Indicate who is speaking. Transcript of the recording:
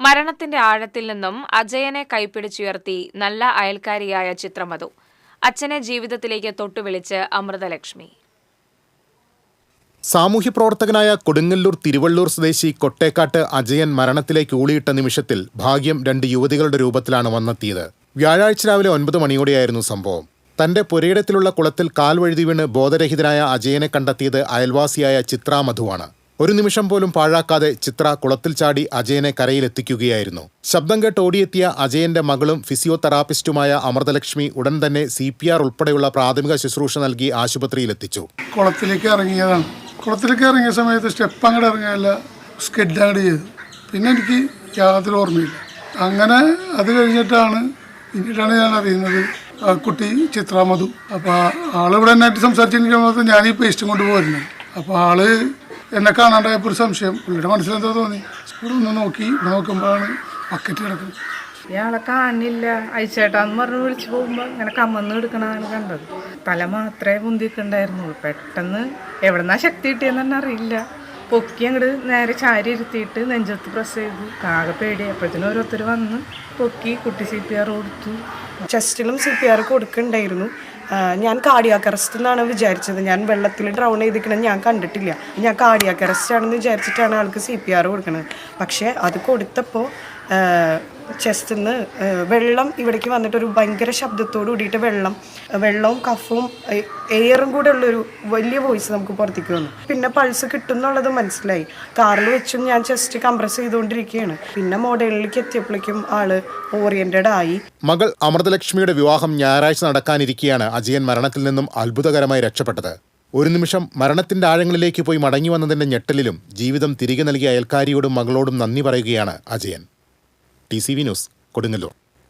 Speaker 1: മരണത്തിന്റെ ആഴത്തിൽ നിന്നും അജയനെ കൈപ്പിടിച്ചുയർത്തി നല്ല അയൽക്കാരിയായ ചിത്രമതു. അച്ഛനെ ജീവിതത്തിലേക്ക് തൊട്ടുവിളിച്ച് അമൃതലക്ഷ്മി.
Speaker 2: സാമൂഹ്യ പ്രവർത്തകനായ കൊടുങ്ങല്ലൂർ തിരുവള്ളൂർ സ്വദേശി കൊട്ടേക്കാട്ട് അജയൻ മരണത്തിലേക്ക് ഊളിയിട്ട നിമിഷത്തിൽ ഭാഗ്യം രണ്ട് യുവതികളുടെ രൂപത്തിലാണ് വന്നെത്തിയത്. വ്യാഴാഴ്ച രാവിലെ ഒൻപത് മണിയോടെയായിരുന്നു സംഭവം. തന്റെ പുരയിടത്തിലുള്ള കുളത്തിൽ കാൽ വഴുതി വീണ് ബോധരഹിതനായ അജയനെ കണ്ടെത്തിയത് അയൽവാസിയായ ചിത്ര മധുവാണ് ഒരു നിമിഷം പോലും പാഴാക്കാതെ ചിത്ര കുളത്തിൽ ചാടി അജയനെ കരയിലെത്തിക്കുകയായിരുന്നു ശബ്ദം കേട്ട് ഓടിയെത്തിയ അജയന്റെ മകളും ഫിസിയോതെറാപ്പിസ്റ്റുമായ അമൃതലക്ഷ്മി ഉടൻ തന്നെ സി പി ആർ ഉൾപ്പെടെയുള്ള പ്രാഥമിക ശുശ്രൂഷ നൽകി ആശുപത്രിയിലെത്തിച്ചു
Speaker 3: കുളത്തിലേക്ക് ഇറങ്ങിയതാണ്. കുളത്തിലേക്ക് ഇറങ്ങിയ സമയത്ത് സ്റ്റെപ്പ് അങ്ങോട്ട് ഇറങ്ങിയല്ല സ്കെഡ് അങ്ങോട്ട് ചെയ്തു. പിന്നെ എനിക്ക് യാതൊരു ഓർമ്മയില്ല. അങ്ങനെ അത് കഴിഞ്ഞിട്ടാണ് പിന്നീടാണ് ഞാൻ അറിയുന്നത്. കുട്ടി ചിത്രാമധു. അപ്പോൾ ആളിവിടെ എന്നായിട്ട് സംസാരിച്ചിരിക്കുമ്പോൾ ഞാൻ ഈ പേസ്റ്റും കൊണ്ട് അപ്പോൾ ആൾ എന്നെ കാണാണ്ടായപ്പോൾ ഒരു സംശയം. പുള്ളിയുടെ മനസ്സിലെന്തോ തോന്നി. സ്കൂളിൽ ഒന്ന് നോക്കി ഇവിടെ നോക്കുമ്പോഴാണ് ബക്കറ്റ് കിടക്കുന്നത്.
Speaker 4: ഇയാളെ കാണില്ല അയച്ചേട്ടാന്ന് പറഞ്ഞ് വിളിച്ചു പോകുമ്പോൾ ഇങ്ങനെ കമ്മന്ന് എടുക്കണതാണ് കണ്ടത്. തല മാത്രമേ പൊന്തിക്കണ്ടായിരുന്നു. പെട്ടെന്ന് എവിടെന്നാ ശക്തി കിട്ടിയെന്ന് തന്നെ അറിയില്ല. പൊക്കി അങ്ങോട്ട് നേരെ ചാരി ഇരുത്തിയിട്ട് നെഞ്ചത്ത് പ്രസ് ചെയ്തു. കാകെ പേടി. അപ്പോഴത്തേനും ഓരോരുത്തർ വന്ന് പൊക്കി കുട്ടി സി പി ആർ കൊടുത്തു.
Speaker 5: ചെസ്റ്റിലും സി പി ആർ കൊടുക്കുന്നുണ്ടായിരുന്നു ഞാൻ കാർഡിയാക്ക് അറസ്റ്റ് എന്നാണ് വിചാരിച്ചത്. ഞാൻ വെള്ളത്തിൽ ഡ്രൗൺ ചെയ്തിരിക്കണം ഞാൻ കണ്ടിട്ടില്ല. ഞാൻ കാർഡിയാക്ക് അറസ്റ്റ് ആണെന്ന് വിചാരിച്ചിട്ടാണ് ആൾക്ക് സി പി ആർ കൊടുക്കുന്നത് പക്ഷേ അത് കൊടുത്തപ്പോൾ ചെസ്റ്റിൽ നിന്ന് വെള്ളം ഇവിടേക്ക് വന്നിട്ട് ഒരു ഭയങ്കര ശബ്ദത്തോട് കൂടിയിട്ട് വെള്ളം വെള്ളവും കഫവും എയറും കൂടെ ഉള്ളൊരു വലിയ വോയിസ് നമുക്ക് പുറത്തേക്ക് വന്നു. പിന്നെ പൾസ് കിട്ടും എന്നുള്ളത് മനസ്സിലായി കാറിൽ വെച്ചും ഞാൻ ചെസ്റ്റ് കംപ്രസ് ചെയ്തുകൊണ്ടിരിക്കുകയാണ്. പിന്നെ മോഡലിലേക്ക് എത്തിയപ്പോഴേക്കും ആൾ ഓറിയന്റഡ് ആയി.
Speaker 2: മകൾ അമൃതലക്ഷ്മിയുടെ വിവാഹം ഞായറാഴ്ച നടക്കാനിരിക്കെയാണ് അജയൻ മരണത്തിൽ നിന്നും അത്ഭുതകരമായി രക്ഷപ്പെട്ടത്. ഒരു നിമിഷം മരണത്തിന്റെ ആഴങ്ങളിലേക്ക് പോയി മടങ്ങി വന്നതിന്റെ ഞെട്ടലിലും ജീവിതം തിരികെ നൽകിയ അയൽക്കാരിയോടും മകളോടും നന്ദി പറയുകയാണ് Ajayan. T C V news Kodungallur